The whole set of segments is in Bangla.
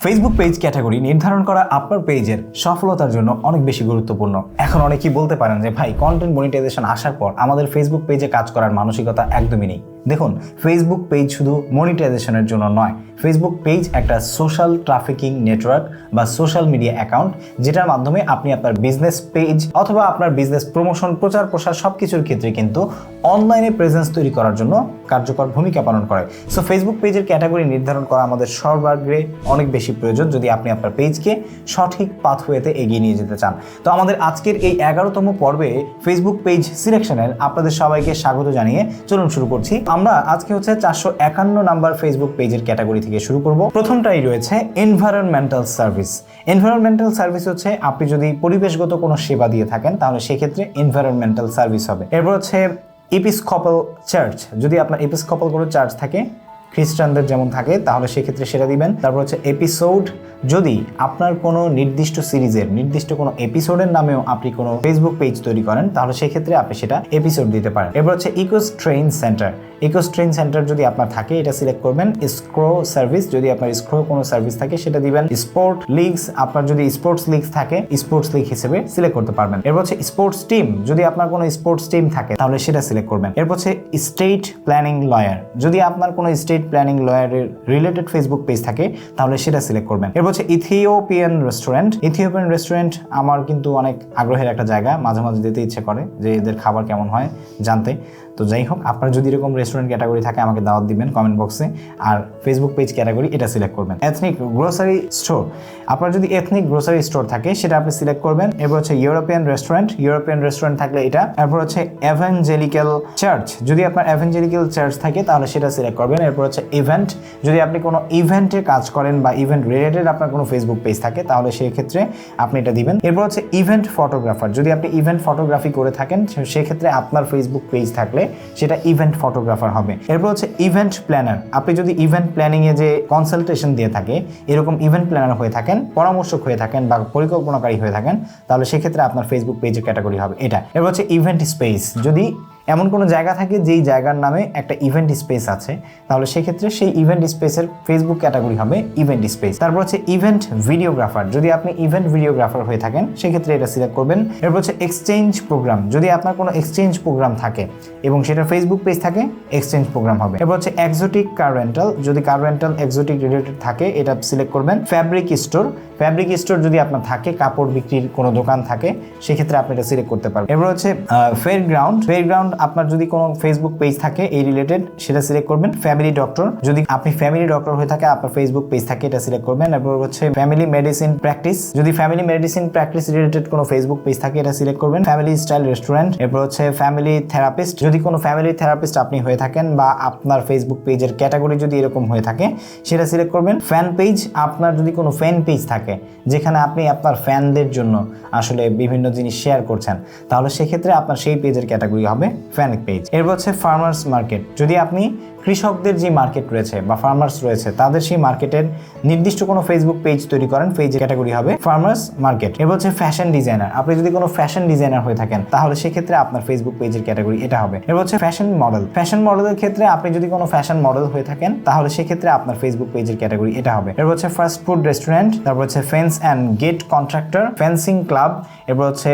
ফেসবুক পেজ ক্যাটাগরি নির্ধারণ করা আপনার পেজের সফলতার জন্য অনেক বেশি গুরুত্বপূর্ণ। এখন অনেকেই বলতে পারেন যে, ভাই কন্টেন্ট মনিটাইজেশন আসার পর আমাদের ফেসবুক পেজে কাজ করার মানসিকতা একদমই নেই। দেখুন ফেসবুক পেজ শুধু মনিটাইজেশনের জন্য নয়। ফেসবুক পেজ একটা সোশ্যাল ট্রাফিকিং নেটওয়ার্ক বা সোশ্যাল মিডিয়া অ্যাকাউন্ট যেটার মাধ্যমে আপনি আপনার বিজনেস পেজ অথবা আপনার বিজনেস প্রমোশন প্রচার প্রসার সব কিছুর ক্ষেত্রে কিন্তু অনলাইনে প্রেজেন্স তৈরি করার জন্য কার্যকর ভূমিকা পালন করে। সো ফেসবুক পেজের ক্যাটাগরি নির্ধারণ করা আমাদের সর্বাগ্রে অনেক বেশি প্রয়োজন যদি আপনি আপনার পেজকে সঠিক পাথওয়েতে এগিয়ে নিয়ে যেতে চান। তো আমাদের আজকের এই এগারোতম পর্বে ফেসবুক পেজ সিলেকশনের আপনাদের সবাইকে স্বাগত জানিয়ে চলুন শুরু করছি। আমরা আজকে হচ্ছে চারশো একান্ন নাম্বার ফেসবুক পেজের ক্যাটাগরি থেকে শুরু করব। প্রথমটাই রয়েছে এনভায়রনমেন্টাল সার্ভিস এনভায়রনমেন্টাল সার্ভিস হচ্ছে আপনি যদি পরিবেশগত কোনো সেবা দিয়ে থাকেন, তাহলে সেক্ষেত্রে এনভায়রনমেন্টাল সার্ভিস হবে। এরপর হচ্ছে ইপিসকপল চার্চ যদি আপনার ইপিসকপল কোনো চার্চ থাকে খ্রিস্টানদের যেমন থাকে, তাহলে সেক্ষেত্রে সেটা দিবেন। তারপর হচ্ছে এপিসোড যদি আপনার কোনো নির্দিষ্ট সিরিজের, নির্দিষ্ট কোনো এপিসোডের নামেও আপনি কোনো ফেসবুক পেজ তৈরি করেন, তাহলে সেক্ষেত্রে আপনি সেটা এপিসোড দিতে পারেন। এরপর হচ্ছে ecos train centre ecos train centre যদি আপনার থাকে, এটা সিলেক্ট করবেন। স্ক্রো সার্ভিস যদি আপনার স্ক্রো কোনো সার্ভিস থাকে, সেটা দিবেন। স্পোর্ট লিগস আপনার যদি স্পোর্টস লিগস থাকে স্পোর্টস লিগ হিসেবে সিলেক্ট করতে পারবেন। এরপর হচ্ছে স্পোর্টস টিম যদি আপনার কোনো স্পোর্টস টিম থাকে, তাহলে সেটা সিলেক্ট করবেন। এরপর হচ্ছে স্টেট প্ল্যানিং লয়ার যদি আপনার কোনো স্টেট প্ল্যানিং লয়ারের রিলেটেড ফেসবুক পেজ থাকে, তাহলে সেটা সিলেক্ট করবেন। এরপর হচ্ছে ইথিওপিয়ান রেস্টুরেন্ট ইথিওপিয়ান রেস্টুরেন্ট আমার কিন্তু অনেক আগ্রহের একটা জায়গা, মাঝে মাঝে যেতে ইচ্ছে করে যে এদের খাবার কেমন হয় জানতে। তো যাই হোক, আপনার যদি এরকম রেস্টুরেন্ট ক্যাটাগরি থাকে, আমাকে দাওয়াত দিবেন কমেন্ট বক্সে আর ফেসবুক পেজ ক্যাটাগরি এটা সিলেক্ট করবেন। এথনিক গ্রোসারি স্টোর আপনার যদি এথনিক গ্রোসারি স্টোর থাকে, সেটা আপনি সিলেক্ট করবেন। এরপর হচ্ছে ইউরোপিয়ান রেস্টুরেন্ট ইউরোপিয়ান রেস্টুরেন্ট থাকলে এটা। এরপর হচ্ছে এভেঞ্জেলিক্যাল চার্চ যদি আপনার এভেঞ্জেলিক্যাল চার্চ থাকে, তাহলে সেটা সিলেক্ট করবেন। এরপর হচ্ছে ইভেন্ট যদি আপনি কোনো ইভেন্টে কাজ করেন বা ইভেন্ট রিলেটেড আপনার কোনো ফেসবুক পেজ থাকে, তাহলে সেই ক্ষেত্রে আপনি এটা দিবেন। এরপর হচ্ছে ইভেন্ট ফটোগ্রাফার যদি আপনি ইভেন্ট ফটোগ্রাফি করে থাকেন সেক্ষেত্রে আপনার ফেসবুক পেজ থাকলে সেটা ইভেন্ট ফটোগ্রাফার হবে। এরপর হচ্ছে ইভেন্ট প্ল্যানার আপনি যদি ইভেন্ট প্ল্যানিংয়ে যে কনসালটেশন দিয়ে থাকে, এরকম ইভেন্ট প্ল্যানার হয়ে থাকেন, পরামর্শক হয়ে থাকেন বা পরিকল্পনাকারী হয়ে থাকেন, তাহলে সেক্ষেত্রে আপনার ফেসবুক পেজের ক্যাটাগরি হবে এটা। এরপর হচ্ছে ইভেন্ট স্পেস যদি এমন কোনো জায়গা থাকে যেই জায়গার নামে একটা ইভেন্ট স্পেস আছে, তাহলে সেক্ষেত্রে সেই ইভেন্ট স্পেসের ফেসবুক ক্যাটাগরি হবে ইভেন্ট স্পেস তারপর হচ্ছে ইভেন্ট ভিডিওগ্রাফার যদি আপনি ইভেন্ট ভিডিওগ্রাফার হয়ে থাকেন, সেক্ষেত্রে এটা সিলেক্ট করবেন। এরপর হচ্ছে এক্সচেঞ্জ প্রোগ্রাম যদি আপনার কোনো এক্সচেঞ্জ প্রোগ্রাম থাকে এবং সেটা ফেসবুক পেজ থাকে এক্সচেঞ্জ প্রোগ্রাম হবে। এরপর হচ্ছে এক্সোটিক কার রেন্টাল যদি কার রেন্টাল এক্সোটিক রিলেটেড থাকে, এটা সিলেক্ট করবেন। ফ্যাব্রিক স্টোর ফ্যাব্রিক স্টোর যদি আপনার থাকে, কাপড় বিক্রির কোনো দোকান থাকে, সেক্ষেত্রে আপনি এটা সিলেক্ট করতে পারবেন। এরপর হচ্ছে ফেয়ার গ্রাউন্ড ফেয়ার গ্রাউন্ড আপনার যদি কোনো ফেসবুক পেজ থাকে, এই রিলেটেড সেটা সিলেক্ট করবেন ফ্যামিলি ডক্টর যদি আপনি ফ্যামিলি ডক্টর হয়ে থাকে, আপনার ফেসবুক পেজ থাকে, এটা সিলেক্ট করবেন। এরপর হচ্ছে ফ্যামিলি মেডিসিন প্র্যাকটিস যদি ফ্যামিলি মেডিসিন প্র্যাকটিস রিলেটেড কোনো ফেসবুক পেজ থাকে, এটা সিলেক্ট করবেন। ফ্যামিলি স্টাইল রেস্টুরেন্ট এরপর হচ্ছে ফ্যামিলি থেরাপিস্ট যদি কোনো ফ্যামিলি থেরাপিস্ট আপনি হয়ে থাকেন বা আপনার ফেসবুক পেজের ক্যাটাগরি যদি এরকম হয়ে থাকে, সেটা সিলেক্ট করবেন। ফ্যান পেজ আপনার যদি কোনো ফ্যান পেজ থাকে, যেখানে আপনি আপনার ফ্যানদের জন্য আসলে বিভিন্ন জিনিস শেয়ার করছেন, তাহলে সেক্ষেত্রে আপনার সেই পেজের ক্যাটাগরি হবে। Fan page. এরপর হচ্ছে ফার্মার্স মার্কেট যদি আপনি কৃষকদের যে মার্কেট রয়েছে বা ফার্মার্স রয়েছে, তাদের সেই মার্কেটের নির্দিষ্ট কোনো ফেসবুক পেজ তৈরি করেন পেজ ক্যাটাগরি হবে ফার্মার্স মার্কেট এরপর হচ্ছে ফ্যাশন ডিজাইনার আপনি যদি কোনো ফ্যাশন ডিজাইনার হয়ে থাকেন, তাহলে সেক্ষেত্রে আপনার ফেসবুক পেজের ক্যাটাগরি এটা হবে। এরপর হচ্ছে ফ্যাশন মডেল ফ্যাশন মডেলের ক্ষেত্রে আপনি যদি কোনো ফ্যাশন মডেল হয়ে থাকেন, তাহলে সেক্ষেত্রে আপনার ফেসবুক পেজের ক্যাটাগরি এটা হবে। এরপর হচ্ছে ফাস্ট ফুড রেস্টুরেন্ট তারপর হচ্ছে fence and gate contractor fencing club এরপর হচ্ছে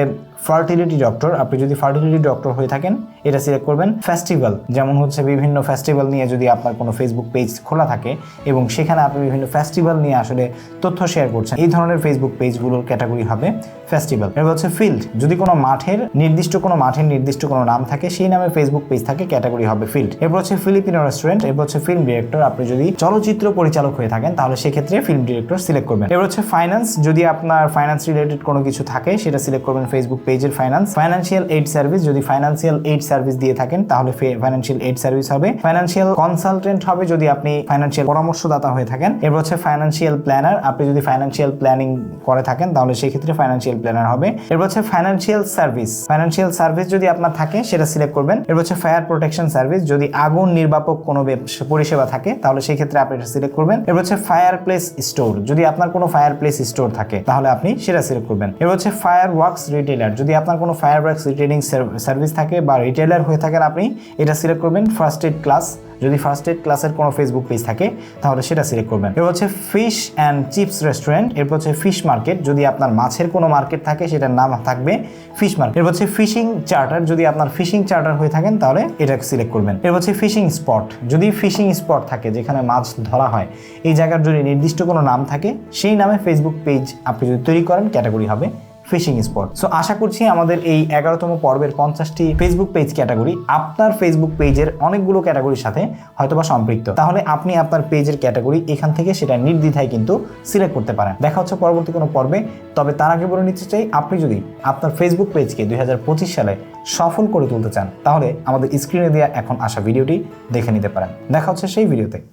ফার্টিলিটি ডক্টর আপনি যদি ফার্টিলিটি ডক্টর হয়ে থাকেন, এটা সিলেক্ট করবেন। ফেস্টিভ্যাল যেমন হচ্ছে বিভিন্ন ফেস্টিভ্যাল নিয়ে যদি আপনার কোনো ফেসবুক পেজ খোলা থাকে এবং সেখানে আপনি বিভিন্ন ফেস্টিভ্যাল নিয়ে আসলে তথ্য শেয়ার করছেন, এই ধরনের ফেসবুক পেজগুলোর ক্যাটাগরি হবে ফেস্টিভ্যাল। এবার হচ্ছে ফিল্ড যদি কোনো মাঠের নির্দিষ্ট কোনো মাঠের নির্দিষ্ট কোনো নাম থাকে, সেই নামে ফেসবুক পেজ থাকে ক্যাটাগরি হবে ফিল্ড এরপর হচ্ছে ফিলিপিনো রেস্টুরেন্ট এরপর হচ্ছে ফিল্ম ডিরেক্টর আপনি যদি চলচ্চিত্র পরিচালক হয়ে থাকেন, তাহলে সেক্ষেত্রে ফিল্ম ডিরেক্টর সিলেক্ট করবেন। এবার হচ্ছে ফাইন্যান্স যদি আপনার ফাইন্যান্স রিলেটেড কোনো কিছু থাকে, সেটা সিলেক্ট করবেন ফেসবুক পেজের ফাইন্যান্স ফাইন্যান্সিয়াল এইড সার্ভিস যদি ফাইন্যান্সিয়াল এইড সার্ভিস দিয়ে থাকেন, তাহলে ফাইন্যান্সিয়াল এইড সার্ভিস হবে। ফাইন্যান্সিয়াল কনসালটেন্ট হবে যদি আপনি ফাইন্যান্সিয়াল পরামর্শদাতা হয়ে থাকেন। এরপর হচ্ছে ফাইন্যান্সিয়াল প্ল্যানার আপনি যদি ফাইন্যান্সিয়াল প্ল্যানিং করে থাকেন, তাহলে সেই ক্ষেত্রে ফাইন্যান্সিয়াল প্ল্যানার হবে। এরপর হচ্ছে ফাইন্যান্সিয়াল সার্ভিস ফাইন্যান্সিয়াল সার্ভিস যদি আপনার থাকে, সেটা সিলেক্ট করবেন। এরপর হচ্ছে ফায়ার প্রোটেকশন সার্ভিস যদি আগুন নির্বাপক কোনো পরিষেবা থাকে, তাহলে সেই ক্ষেত্রে আপনি এটা সিলেক্ট করবেন। এরপর হচ্ছে ফায়ার প্লেস স্টোর যদি আপনার কোনো ফায়ার প্লেস স্টোর থাকে, তাহলে আপনি সেটা সিলেক্ট করবেন। এরপর হচ্ছে ফায়ার ওয়ার্কস রিটেলার যদি আপনার কোনো ফায়ার ওয়ার্কস রিটেলিং সার্ভিস থাকে বা রিটেলার হয়ে থাকেন আপনি, এটা সিলেক্ট করবেন। ফার্স্ট এড ক্লাস যদি ফার্স্ট এড ক্লাসের কোনো ফেসবুক পেজ থাকে, তাহলে সেটা সিলেক্ট করবেন। এরপর হচ্ছে ফিশ অ্যান্ড চিপস রেস্টুরেন্ট এরপর হচ্ছে ফিশ মার্কেট যদি আপনার মাছের কোনো মার্কেট থাকে, সেটার নাম থাকবে ফিশ মার্কেট এরপর হচ্ছে ফিশিং চার্টার যদি আপনার ফিশিং চার্টার হয়ে থাকেন, তাহলে এটা সিলেক্ট করবেন। এরপর হচ্ছে ফিশিং স্পট যদি ফিশিং স্পট থাকে, যেখানে মাছ ধরা হয়, এই জায়গার যদি নির্দিষ্ট কোনো নাম থাকে, সেই নামে ফেসবুক পেজ আপনি যদি তৈরি করেন ক্যাটাগরি হবে ফিশিং স্পট। সো আশা করছি আমাদের এই এগারোতম পর্বের পঞ্চাশটি ফেসবুক পেজ ক্যাটাগরি আপনার ফেসবুক পেজের অনেকগুলো ক্যাটাগরির সাথে হয়তোবা সম্পৃক্ত। তাহলে আপনি আপনার পেজের ক্যাটাগরি এখান থেকে সেটা নির্দ্বিধায় কিন্তু সিলেক্ট করতে পারেন। দেখা হচ্ছে পরবর্তী কোনো পর্বে, তবে তার আগে বলে নিতে চাই, আপনি যদি আপনার ফেসবুক পেজকে দুই হাজার পঁচিশ সালে সফল করে তুলতে চান, তাহলে আমাদের স্ক্রিনে দেওয়া এখন আসা ভিডিওটি দেখে নিতে পারেন। দেখা হচ্ছে সেই ভিডিওতে